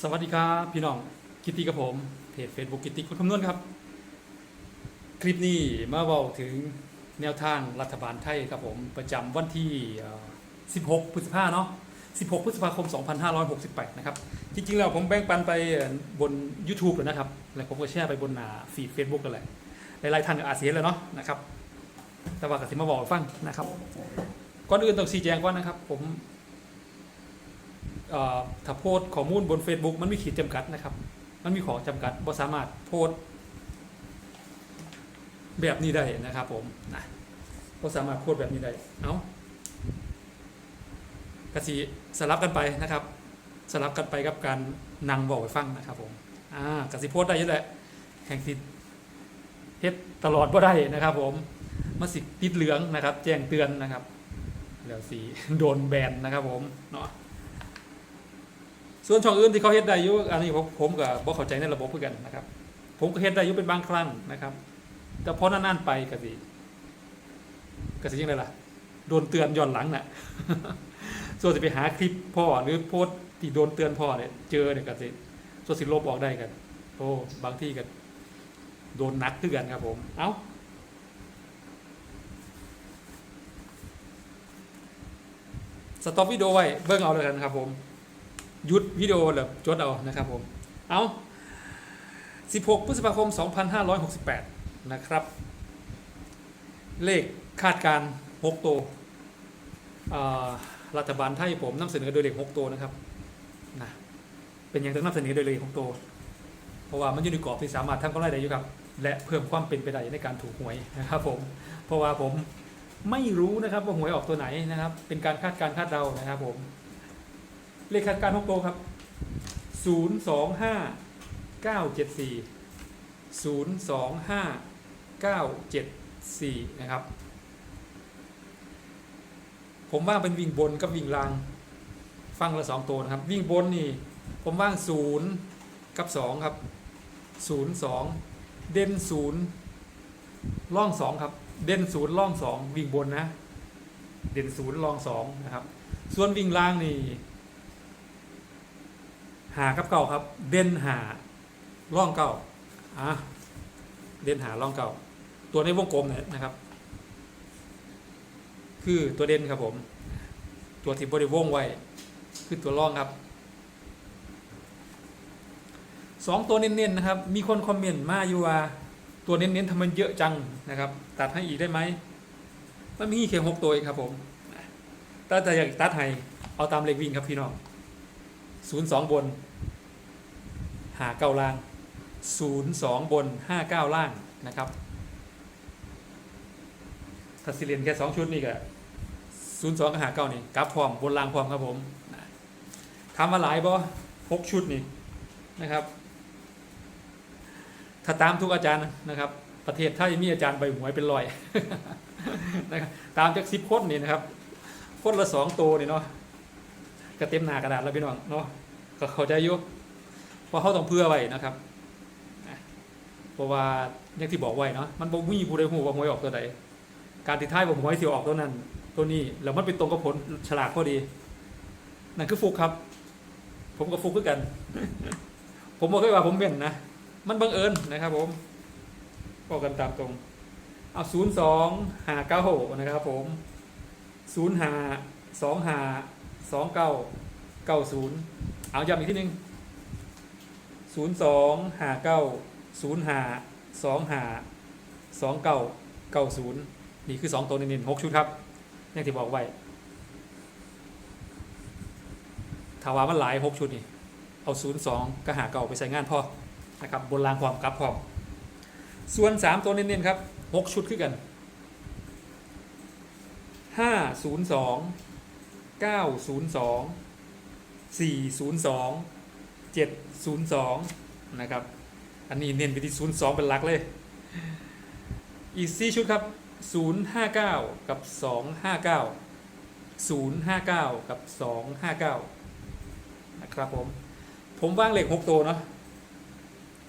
สวัสดีครับ พี่น้องกิตติกับผมเพจ Facebook กิตติคนคำนวณครับ คลิปนี้มาเว้าถึงแนวทางรัฐบาลไทยครับผมประจำวันที่ 16 พฤษภาเนาะ 16 พฤษภาคม 2568 นะครับ จริงๆแล้วผมแบ่งปันไปบน YouTube แล้วนะครับ แล้วผมก็แชร์ไปบนหน้าฟีด Facebook กันแหละหลายๆท่านก็อาจเสียแล้วเนาะนะครับ แต่ว่าก็สิมาบอกฟังนะครับ ก่อนอื่นต้องชี้แจงก่อนนะครับ ผม ถ้าโพสข้อมูลบน Facebook มันมีขีดจำกัดนะครับ มันมีขอจำกัดบ่สามารถโพสแบบนี้ได้นะครับผมนะบ่สามารถโพสแบบนี้ได้ เอากระสิสลับกันไปนะครับ สลับกันไปกับการนั่งบอกไปฟังนะครับผมอ่ากสิโพสได้ยังแหละแห่งติดเฮ็ดตลอดบ่ได้นะครับ ผมมาสิติดเหลืองนะครับ แจ้งเตือนนะครับ แล้วสีโดนแบนนะครับผมเนาะ ส่วนช่องอื่นที่เขาเฮ็ดได้อยู่อันนี้ผมผมก็บ่เข้าใจในระบบเพื่อกันนะครับ ผมก็เฮ็ดได้อยู่เป็นบางครั้งนะครับ แต่พอนานๆไปก็สิก็สิยังไงล่ะโดนเตือนย้อนหลังน่ะส่วนสิไปหาคลิปพ่อหรือโพสที่โดนเตือนพ่อเนี่ยเจอเนี่ยก็สิส่วนสิลบออกได้กันโอ้บางที่ก็โดนหนักคือกันครับผม เอ้าสต็อปวิดีโอไว้เบิ่งเอาเลยกันครับผม ยุดวิดีโอแบบจดเอานะครับผม เอา 16 พฤษภาคม 2568 นะครับ เลขคาดการ 6 ตัวรัฐบาลไทยผมนำเสนอโดยเลข 6 ตัวนะครับนะเป็นอย่างต้องนำเสนอโดยเลข 6 ตัว เพราะว่ามันอยู่ในกรอบที่สามารถทำกำไรได้อยู่ครับ และเพิ่มความเป็นไปได้ในการถูกหวยนะครับผม เพราะว่าผมไม่รู้นะครับว่าหวยออกตัวไหนนะครับ เป็นการคาดการคาดเดานะครับผม เลขคาดการณ์หกตัวครับศูนย์สองห้าเก้าเจ็ดสี่ศูนย์สองห้าเก้าเจ็ดสี่นะครับ ผมว่างเป็นวิ่งบนกับวิ่งล่าง ฟังละสองตัวนะครับ วิ่งบนนี่ ผมว่างศูนย์กับสองครับศูนย์สองเด่นศูนย์ล่องสองครับ เด่นศูนย์ล่องสองวิ่งบนนะ เด่นศูนย์ล่องสองนะครับ ส่วนวิ่งล่างนี่ หากับเก่าครับ เด่นหาล่องเก่าอะเด่นหาล่องเก่า ตัวในวงกลมเนี่ยนะครับ คือตัวเด่นครับผม ตัวที่บริวงไว้ คือตัวล่องครับสองตัวเน้นๆนะครับ มีคนคอมเมนต์มาอยู่ว่าตัวเน้นๆทำไมเยอะจังนะครับ ตัดให้อีกได้ไหมมันมีแค่หกตัวเองครับผม แต่แต่อยากตัดให้เอาตามเลขวิ่งครับพี่น้อง ศูนย์สองบนหาเก้าล่างศูนย์สองบนห้าเก้าล่างนะครับถ้าสิเรียนแค่สองชุดนี่ก็ศูนย์สองกับหาเก้านี่กลับพร้อมบนล่างพร้อมครับผมทำมาหลายบ่หกชุดนี่นะครับ ถ้าตามทุกอาจารย์นะครับ ประเทศไทยมีอาจารย์ใบหวยเป็นรอยนะครับตามจากสิบคนนี่นะครับคนละสองตัวนี่เนาะ ก็เต็มหน้ากระดาษแล้วพี่น้องเนาะก็เข้าใจอยู่เพราะเขาต้องเพื่อไว้นะครับเพราะว่าอย่างที่บอกไว้เนาะมันบ่มีผู้ใดฮู้ว่าหวยออกตัวใดการติดท้ายว่าหวยสิออกตัวนั้น ตัวนี้แล้วมันเป็นตรงกับผลฉลากพอดีนั่นคือฟุกครับ ผมก็ฟุกคือกัน ผมบอกเลยว่าผมเป็นนะมันบังเอิญนะครับ ผมบอกกันตามตรง เอาศูนย์สองหาเก้าหกนะครับผมศูนย์หาสองหา สองเก้าเก้าศูนย์เอาย้ำอีกทีหนึ่งศูนย์สองห้าเก้าศูนย์ห้าสองห้าสองเก้าเก้าศูนย์นี่คือสองตัวเน้นๆหกชุดครับอย่างที่บอกไว้ถ้าว่ามันหลายหกชุดนี่เอาศูนย์สองก็หาเก่าไปใส่งานพ่อนะครับบนรางความกลับพร้อมส่วนสามตัวเน้นๆครับหกชุดขึ้นกันห้าศูนย์สอง 902 402 702 นะครับ อันนี้เน้นไปที่ 02 เป็นหลักเลย อีก 4 ชุดครับ 059 กับ 259 059 กับ 259 นะครับผม ผมว่างเหลข6ตัวเนาะ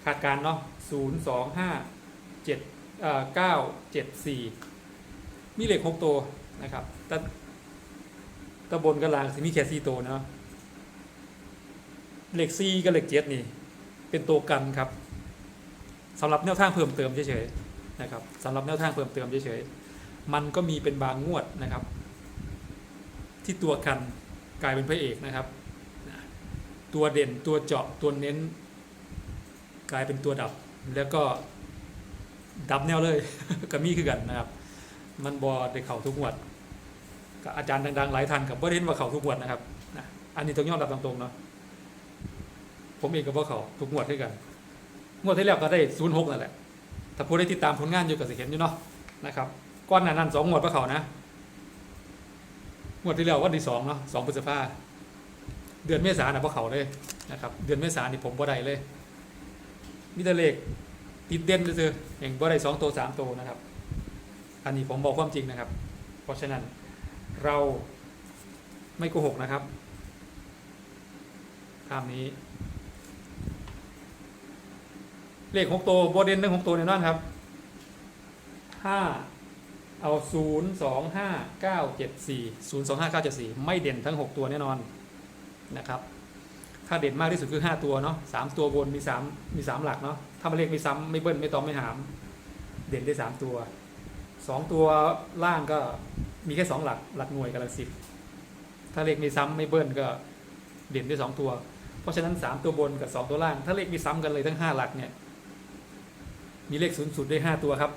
คาดการเนาะ0 2 5 7เอ่อ9 7 4 มีเหลข6ตัวนะครับแต่ ตะบนกับลางสิมีแค่สี่ตัวเนาะเลข4กับเลข7นี่ เป็นตัวกันครับสำหรับแนวทางเพิ่มเติมเฉยๆนะครับสำหรับแนวทางเพิ่มเติมเฉยๆมันก็มีเป็นบางงวดนะครับ ที่ตัวกันกลายเป็นพระเอกนะครับ ตัวเด่นตัวเจาะตัวเน้น กลายเป็นตัวดับแล้วก็ดับแนวเลย ก็มีคือกันนะครับ มันบอได้เข่าทุกงวด ก็อาจารย์ดังๆหลายท่านกับบ่ได้เห็นว่าเขาทุกงวดนะครับนะอันนี้ต้องยอมรับตรงๆเนาะผมเองก็บ่เขาทุกงวดด้วยกัน งวดที่แล้วก็ได้ศูนย์หกนั่นแหละถ้าผู้ได้ติดตามผลงานอยู่ก็สิเห็นอยู่เนาะนะครับก้อนหนานั้นสองงวดพระเขานะงวดที่แล้ววันที่สองเนาะสองพฤษภาเดือนเมษาน่ะพระเขาเลยนะครับ เดือนเมษานี่ผมบ่ได้เลยมีแต่เลขติดเด่นเลยคืออย่างบ่ได้สองตัวสามตัวนะครับ อันนี้ผมบอกความจริงนะครับ เพราะฉะนั้น เราไม่โกหกนะครับตามนี้ เลขหกตัวโบเดนหนึ่งหกตัวแน่นอนครับห้าเอาศูนย์สองห้าเก้าเจ็ดสี่ศูนย์สองห้าเก้าเจ็ดสี่ไม่เด่นทั้งหกตัวแน่นอนนะครับ ถ้าเด่นมากที่สุดคือห้าตัวเนาะสามตัวบนมีสามมีสามหลักเนาะถ้ามาเลขไม่ซ้ำไม่เบิ้ลไม่ตอมไม่หาม เด่นได้สามตัวสองตัวล่างก็ มีแค่สองหลักหลักหน่วยกับหลักสิบถ้าเลขมีซ้ำไม่เบิ้ลก็เด่นด้สองตัว เพราะฉะนั้นสามตัวบนกับสองตัวล่าง ถ้าเลขมีซ้ำกันเลยทั้งห้าหลักเนี่ย มีเลขศูนย์สุดได้ห้าตัวครับ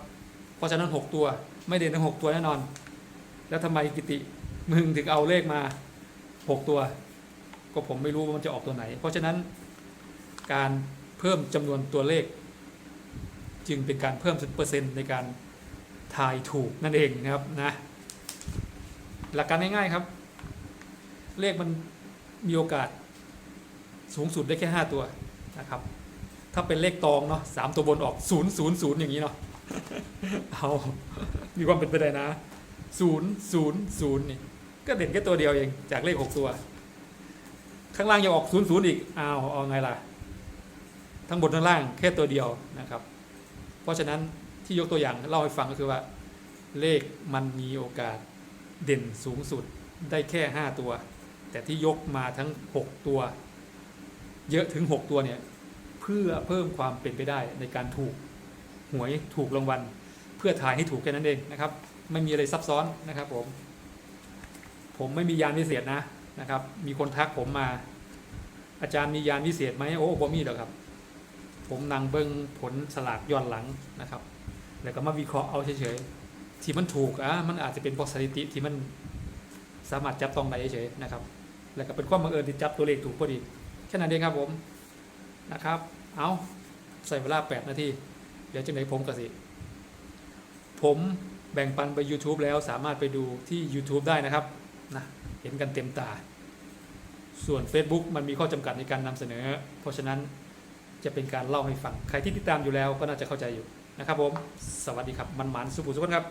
เพราะฉะนั้นหกตัวไม่เด่นทั้งหกตัวแน่นอน แล้วทำไมกิติมึงถึงเอาเลขมาหกตัว ก็ผมไม่รู้ว่ามันจะออกตัวไหน เพราะฉะนั้นการเพิ่มจำนวนตัวเลข จึงเป็นการเพิ่มเปอร์เซ็นต์ในการทายถูกนั่นเองนะครับนะ หลักการง่ายๆครับ เลขมันมีโอกาสสูงสุดได้แค่ห้าตัวนะครับ ถ้าเป็นเลขตองเนาะสามตัวบนออกศูนย์ศูนย์ศูนย์อย่างนี้เนาะเอามีความเป็นไปได้นะศูนย์ศูนย์ศูนย์นี่ก็เด่นแค่ตัวเดียวเองจากเลขหกตัว ข้างล่างยังออกศูนย์ศูนย์อีกเอาเอาไงล่ะ ทั้งบนทั้งล่างแค่ตัวเดียวนะครับ เพราะฉะนั้นที่ยกตัวอย่างเล่าให้ฟังก็คือว่า เลขมันมีโอกาส เด่นสูงสุดได้แค่ห้าตัว แต่ที่ยกมาทั้งหกตัว เยอะถึงหกตัวเนี่ยเพื่อเพิ่มความเป็นไปได้ในการถูกหวยถูกรางวัล เพื่อถ่ายให้ถูกแค่นั้นเองนะครับ ไม่มีอะไรซับซ้อนนะครับผม ผมไม่มียานวิเศษนะนะครับ มีคนทักผมมา อาจารย์มียานวิเศษไหมโอ้ผมมีหรอกครับ ผมนั่งเบิ้งผลสลากย้อนหลังนะครับ แล้วก็มาวิเคราะห์เอาเฉยๆ ที่มันถูกอะมันอาจจะเป็นพราะสถิติที่มันสามารถจับต้องได้เฉยๆนะครับ แล้วก็เป็นความบังเอิญที่จับตัวเลขถูกพอดีแค่นั้นเองครับผมนะครับ เอาใส่เวลา 8 นาที เดี๋ยวจะไหนผมกสิ ผมแบ่งปันไป YouTube แล้วสามารถไปดูที่ YouTube ได้นะครับนะเห็นกันเต็มตา ส่วน Facebook มันมีข้อจำกัดในการนำเสนอ เพราะฉะนั้นจะเป็นการเล่าให้ฟัง ใครที่ติดตามอยู่แล้วก็น่าจะเข้าใจอยู่นะครับผม สวัสดีครับ มันหมันสุขุสุขครับ